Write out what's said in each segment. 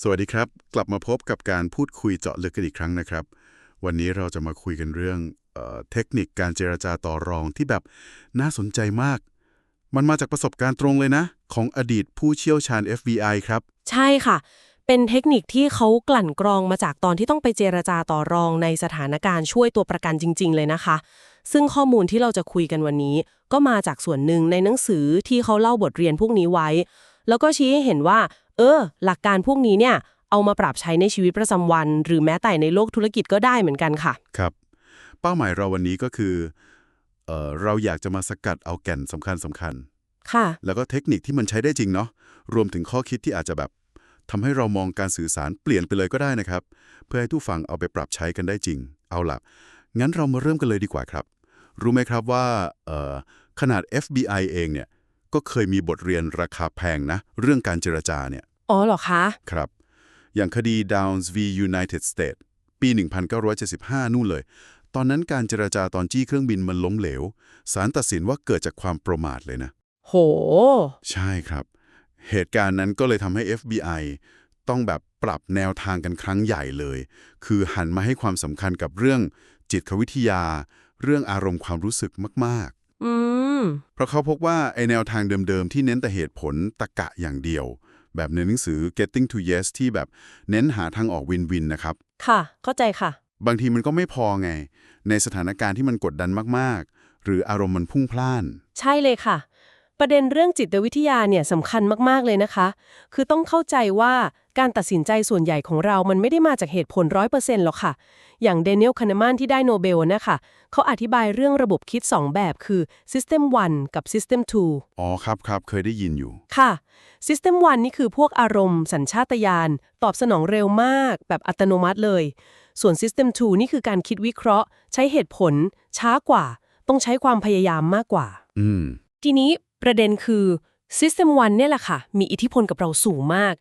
สวัสดีครับ กลับมาพบกับการพูดคุยเจาะลึกกันอีกครั้งนะครับ วันนี้เราจะมาคุยกันเรื่องเออเทคนิคการเจรจาต่อรองที่แบบน่าสนใจมาก มันมาจากประสบการณ์ตรงเลยนะ ของอดีตผู้เชี่ยวชาญ FBI ครับ ใช่ค่ะ เป็นเทคนิคที่เขากลั่นกรองมาจากตอนที่ต้องไปเจรจาต่อรองในสถานการณ์ช่วยตัวประกันจริง ๆ เลยนะคะ ซึ่งข้อมูลที่เราจะคุยกันวันนี้ ก็มาจากส่วนหนึ่งในหนังสือที่เขาเล่าบทเรียนพวกนี้ไว้ แล้วก็ชี้ให้เห็นว่า เออ หลักการพวกนี้เนี่ยเอามาปรับใช้ในชีวิตประจำวัน หรือแม้แต่ในโลกธุรกิจก็ได้เหมือนกันค่ะ ครับ เป้าหมายเราวันนี้ก็คือเออเราอยากจะมาสกัดเอาแก่นสำคัญสำคัญ ค่ะ แล้วก็เทคนิคที่มันใช้ได้จริงเนาะรวมถึงข้อคิดที่อาจจะแบบทำให้เรามองการสื่อสารเปลี่ยนไปเลยก็ได้นะครับ เพื่อให้ทุกฝั่งเอาไปปรับใช้กันได้จริง เอาล่ะ งั้นเรามาเริ่มกันเลยดีกว่าครับ รู้ไหมครับว่าเอ่อขนาด FBI เองเนี่ย ก็เคยมีบทเรียนราคาแพงนะ เรื่องการเจรจาเนี่ย อ๋อเหรอคะ ครับ อย่างคดี Downs v United States ปี 1975 นู่นเลย ตอนนั้นการเจรจาตอนจี้เครื่องบินมันล้มเหลวศาลตัดสินว่าเกิดจากความประมาทเลยนะ โห ใช่ครับ เหตุการณ์นั้นก็เลยทำให้ FBI ต้องแบบปรับแนวทางกันครั้งใหญ่เลย คือหันมาให้ความสำคัญกับเรื่องจิตวิทยา เรื่องอารมณ์ความรู้สึกมาก อืมๆเพราะเขาพบว่าไอแนวทางเดิมๆ ที่เน้นแต่เหตุผลตะกะอย่างเดียว แบบในหนังสือ Getting to Yes ที่แบบเน้นหาทางออกวินวินนะครับ ค่ะ เข้าใจค่ะ บางทีมันก็ไม่พอไง ในสถานการณ์ที่มันกดดันมากๆ หรืออารมณ์มันพุ่งพล่าน ใช่เลยค่ะ ประเด็นเรื่องจิตวิทยาเนี่ยสำคัญมาก ๆ เลยนะคะ คือต้องเข้าใจว่าการตัดสินใจส่วนใหญ่ของเรามันไม่ได้มาจากเหตุผลร้อยเปอร์เซ็นต์หรอกค่ะ อย่างเดนิเอลคานมานที่ได้โนเบลนะคะเขาอธิบายเรื่องระบบคิด 2 แบบคือ System 1 กับ System 2 อ๋อครับครับเคยได้ยินอยู่ ค่ะ System 1 นี่คือพวกอารมณ์ สัญชาตญาณตอบสนองเร็วมาก แบบอัตโนมัติเลย ส่วน System 2 นี่คือการคิดวิเคราะห์ ใช้เหตุผล ช้ากว่า ต้องใช้ความพยายามมากกว่า อืม ทีนี้ ประเด็นคือ System 1เนี่ยแหละค่ะ มีอิทธิพลกับเราสูงมาก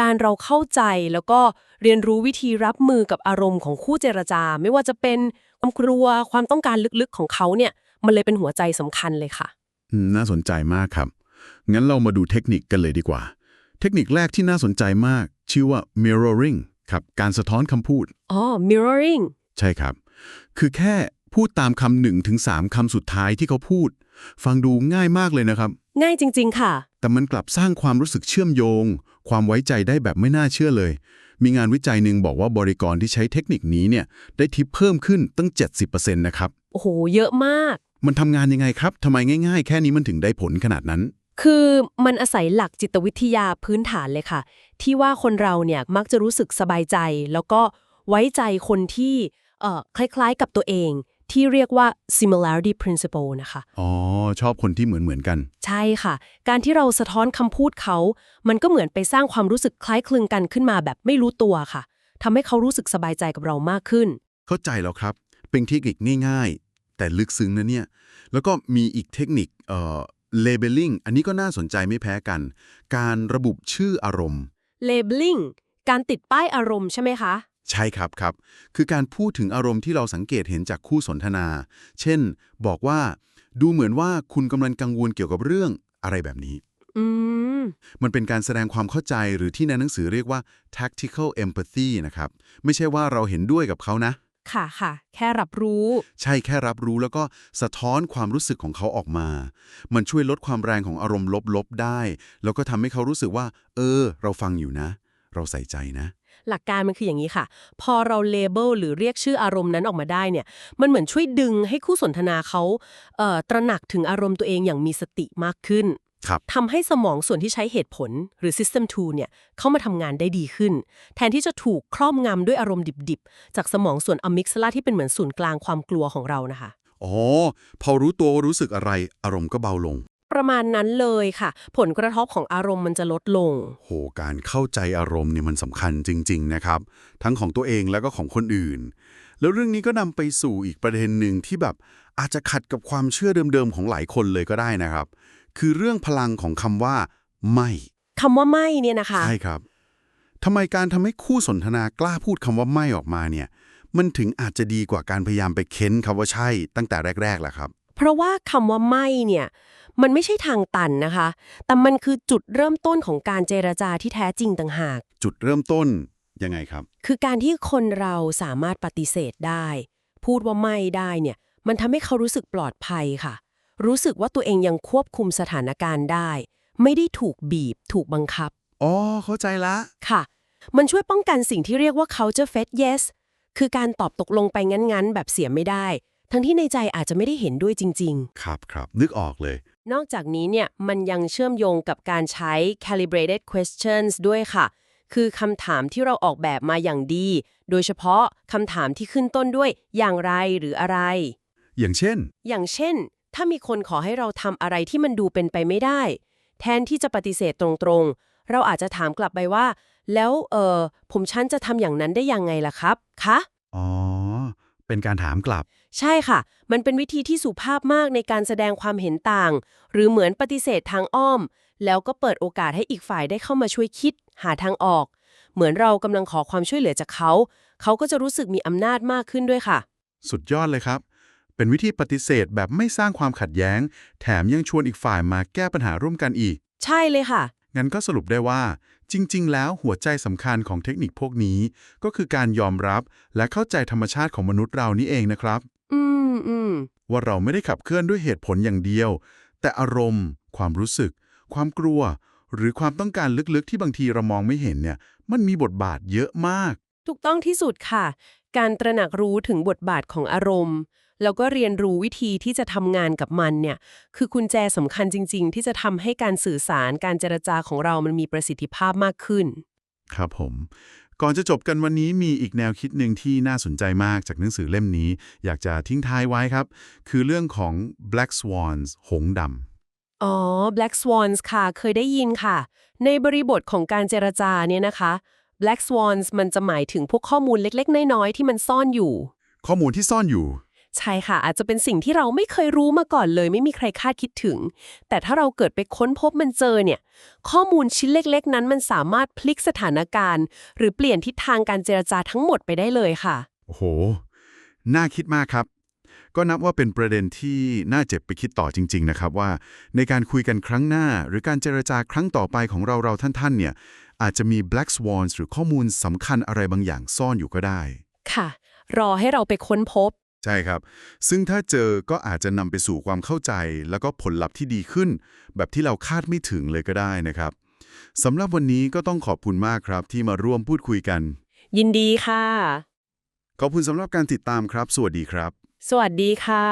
การเราเข้าใจแล้วก็เรียนรู้วิธีรับมือกับอารมณ์ของคู่เจรจา ไม่ว่าจะเป็นความกลัวความต้องการลึกๆของเขาเนี่ย มันเลยเป็นหัวใจสำคัญเลยค่ะอืมน่าสนใจมากครับ งั้นเรามาดูเทคนิคกันเลยดีกว่า เทคนิคแรกที่น่าสนใจมาก ชื่อว่า mirroring ครับ การสะท้อนคำพูด อ๋อ mirroring ใช่ครับ คือแค่ พูดตามคำหนึ่งถึงสามคำสุดท้ายที่เขาพูด ฟังดูง่ายมากเลยนะครับ ง่ายจริง ๆ ค่ะ แต่มันกลับสร้างความรู้สึกเชื่อมโยง ความไว้ใจได้แบบไม่น่าเชื่อเลย มีงานวิจัยหนึ่งบอกว่าบริกรที่ใช้เทคนิคนี้เนี่ยได้ทิปเพิ่มขึ้นตั้ง 70%นะครับ โอ้โห เยอะมาก มันทำงานยังไงครับทำไมง่ายๆ แค่นี้มันถึงได้ผลขนาดนั้น คือมันอาศัยหลักจิตวิทยาพื้นฐานเลยค่ะ ที่ว่าคนเราเนี่ยมักจะรู้สึกสบายใจ แล้วก็ไว้ใจคนที่เอ่อคล้าย ๆ กับตัวเอง ที่เรียกว่า similarity principle นะคะ อ๋อ ชอบคนที่เหมือนเหมือนๆกัน ใช่ค่ะ การที่เราสะท้อนคำพูดเขา มันก็เหมือนไปสร้างความรู้สึกคล้ายคลึงกันขึ้นมาแบบไม่รู้ตัวค่ะทำให้เขารู้สึกสบายใจกับเรามากขึ้น เข้าใจแล้วครับ เป็นเทคนิคง่ายๆ แต่ลึกซึ้งนะเนี่ย แล้วก็มีอีกเทคนิคเอ่อ labeling อันนี้ก็น่าสนใจไม่แพ้กัน การระบุชื่ออารมณ์ labeling การติดป้ายอารมณ์ใช่ไหมคะ ใช่ครับครับ คือการพูดถึงอารมณ์ที่เราสังเกตเห็นจากคู่สนทนา เช่น บอกว่า ดูเหมือนว่าคุณกำลังกังวลเกี่ยวกับเรื่องอะไรแบบนี้ อืม มันเป็นการแสดงความเข้าใจหรือที่ในหนังสือเรียกว่า tactical empathy นะครับ ไม่ใช่ว่าเราเห็นด้วยกับเขานะ ค่ะค่ะ แค่รับรู้ ใช่แค่รับรู้แล้วก็สะท้อนความรู้สึกของเขาออกมา มันช่วยลดความแรงของอารมณ์ลบๆได้ แล้วก็ทำให้เขารู้สึกว่า เออ เราฟังอยู่นะ เราใส่ใจนะ หลักการมันคืออย่างนี้ค่ะ พอเราเลเบลหรือเรียกชื่ออารมณ์นั้นออกมาได้เนี่ย มันเหมือนช่วยดึงให้คู่สนทนาเขาเอ่อตระหนักถึงอารมณ์ตัวเองอย่างมีสติมากขึ้นครับทำให้สมองส่วนที่ใช้เหตุผลหรือ System 2 เนี่ยเข้ามาทำงานได้ดีขึ้น แทนที่จะถูกครอบงำด้วยอารมณ์ดิบๆ จากสมองส่วนอะมิกซลาที่เป็นเหมือนศูนย์กลางความกลัวของเรานะคะ อ๋อ พอรู้ตัวว่ารู้สึกอะไรอารมณ์ก็เบาลง ประมาณนั้นเลยค่ะ ผลกระทบของอารมณ์มันจะลดลง โห การเข้าใจอารมณ์เนี่ยมันสำคัญจริง ๆ นะครับ ทั้งของตัวเองแล้วก็ของคนอื่น แล้วเรื่องนี้ก็นำไปสู่อีกประเด็นหนึ่งที่แบบอาจจะขัดกับความเชื่อเดิมๆของหลายคนเลยก็ได้นะครับ คือเรื่องพลังของคำว่า ไม่คำว่าไม่เนี่ยนะคะใช่ครับทำไมการทำให้คู่สนทนากล้าพูดคำว่าไม่ออกมาเนี่ย มันถึงอาจจะดีกว่าการพยายามไปเค้นคำว่าใช่ตั้งแต่แรกๆแหละครับ เพราะว่าคำว่าไม่เนี่ยมันไม่ใช่ทางตันนะคะ แต่มันคือจุดเริ่มต้นของการเจรจาที่แท้จริงต่างหาก จุดเริ่มต้นยังไงครับ คือการที่คนเราสามารถปฏิเสธได้ พูดว่าไม่ได้เนี่ย มันทำให้เขารู้สึกปลอดภัยค่ะ รู้สึกว่าตัวเองยังควบคุมสถานการณ์ได้ ไม่ได้ถูกบีบ ถูกบังคับ อ๋อ เข้าใจละค่ะ มันช่วยป้องกันสิ่งที่เรียกว่า culture fed yes คือการตอบตกลงไปงั้นๆ แบบเสียไม่ได้ ทั้งที่ในใจอาจจะไม่ได้เห็นด้วยจริงๆครับครับนึกออกเลยนอกจากนี้เนี่ยมันยังเชื่อมโยงกับการใช้ calibrated questions ด้วยค่ะ คือคำถามที่เราออกแบบมาอย่างดี โดยเฉพาะคำถามที่ขึ้นต้นด้วยอย่างไรหรืออะไร อย่างเช่น อย่างเช่น ถ้ามีคนขอให้เราทำอะไรที่มันดูเป็นไปไม่ได้ แทนที่จะปฏิเสธตรงๆ เราอาจจะถามกลับไปว่า แล้วเออผมฉันจะทำอย่างนั้นได้ยังไงล่ะครับคะ อ๋อ เป็นการถามกลับ ใช่ค่ะ มันเป็นวิธีที่สุภาพมากในการแสดงความเห็นต่าง หรือเหมือนปฏิเสธทางอ้อม แล้วก็เปิดโอกาสให้อีกฝ่ายได้เข้ามาช่วยคิด หาทางออก เหมือนเรากำลังขอความช่วยเหลือจากเขา เขาก็จะรู้สึกมีอำนาจมากขึ้นด้วยค่ะ สุดยอดเลยครับ เป็นวิธีปฏิเสธแบบไม่สร้างความขัดแย้ง แถมยังชวนอีกฝ่ายมาแก้ปัญหาร่วมกันอีก ใช่เลยค่ะ งั้นก็สรุปได้ว่า จริง ๆ แล้วหัวใจสำคัญของเทคนิคพวกนี้ ก็คือการยอมรับและเข้าใจธรรมชาติของมนุษย์เรานี่เองนะครับ อืมอืมว่าเราไม่ได้ขับเคลื่อนด้วยเหตุผลอย่างเดียว แต่อารมณ์ ความรู้สึก ความกลัว หรือความต้องการลึกๆ ที่บางทีเรามองไม่เห็นเนี่ย มันมีบทบาทเยอะมาก ถูกต้องที่สุดค่ะ การตระหนักรู้ถึงบทบาทของอารมณ์ แล้วก็เรียนรู้วิธีที่จะทำงานกับมันเนี่ย คือกุญแจสำคัญจริง ๆ ที่จะทำให้การสื่อสารการเจรจาของเรามันมีประสิทธิภาพมากขึ้น ครับผม ก่อนจะจบกันวันนี้มีอีกแนวคิดหนึ่งที่น่าสนใจมากจากหนังสือเล่มนี้ อยากจะทิ้งท้ายไว้ครับ คือเรื่องของ Black Swans หงส์ดำอ๋อ Black Swans ค่ะ เคยได้ยินค่ะ ในบริบทของการเจรจาเนี่ยนะคะ Black Swans มันจะหมายถึงพวกข้อมูลเล็กๆ น้อยๆ ที่มันซ่อนอยู่ ข้อมูลที่ซ่อนอยู่ ใช่ค่ะ อาจจะเป็นสิ่งที่เราไม่เคยรู้มาก่อนเลย ไม่มีใครคาดคิดถึง แต่ถ้าเราเกิดไปค้นพบมันเจอเนี่ย ข้อมูลชิ้นเล็กๆ นั้นมันสามารถพลิกสถานการณ์ หรือเปลี่ยนทิศทางการเจรจาทั้งหมดไปได้เลยค่ะ โอ้โห น่าคิดมากครับ ก็นับว่าเป็นประเด็นที่น่าเจ็บไปคิดต่อจริง ๆ นะครับว่า ในการคุยกันครั้งหน้า หรือการเจรจาครั้งต่อไปของเราเราท่านๆ เนี่ยอาจจะมี Black Swans หรือข้อมูลสำคัญอะไรบางอย่างซ่อนอยู่ก็ได้ ค่ะ รอให้เราไปค้นพบ ใช่ครับ ซึ่งถ้าเจอก็อาจจะนำไปสู่ความเข้าใจ แล้วก็ผลลัพธ์ที่ดีขึ้น แบบที่เราคาดไม่ถึงเลยก็ได้นะครับสำหรับวันนี้ก็ต้องขอบคุณมากครับที่มาร่วมพูดคุยกัน ยินดีค่ะ ขอบคุณสำหรับการติดตามครับ สวัสดีครับ สวัสดีค่ะ